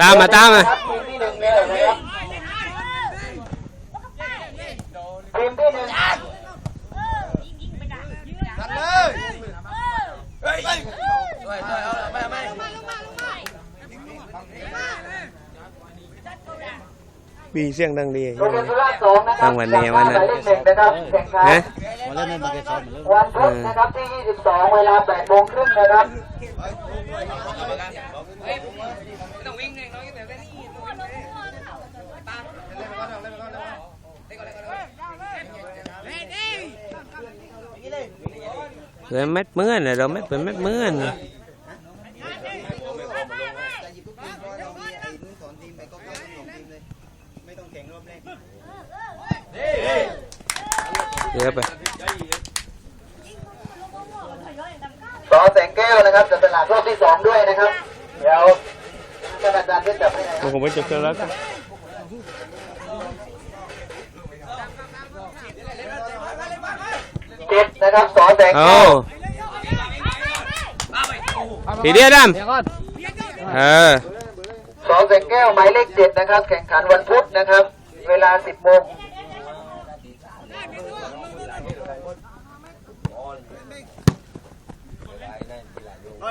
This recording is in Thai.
ตามมาตามมาครับทีมที่หนึ่งเลยนะครับทีมที่หนึ่ง ปีเสียงดังดีโรงเรียนสุราษฎร์สองนะครัตั้งวันนี้วันนั้นหมายเลขหนึ่งนะครับแข่งขันนะมาเล่นในมาเก็ตช็อปเหมือนเดิมวันพุธนะครับที่ 22 เวลา8โมงครึ่งนะครับ rồi mất mướn rồi rồi mất phải mất mướn rồi được rồi สอแสงแก้วนะครับจะสนามรอบที่สองด้วยนะครับ เดี๋ยวท่านอาจารย์ได้จับให้หน่อยครับ con không biết chụp cho lắm เจ็ดนะครับสอแสงแก้ว ồ thì đi đâm ờ สองแสงแก้วหมายเลขเจ็ดนะครับ แข่งขันวันพุธนะครับ เวลาสิบโมงไม่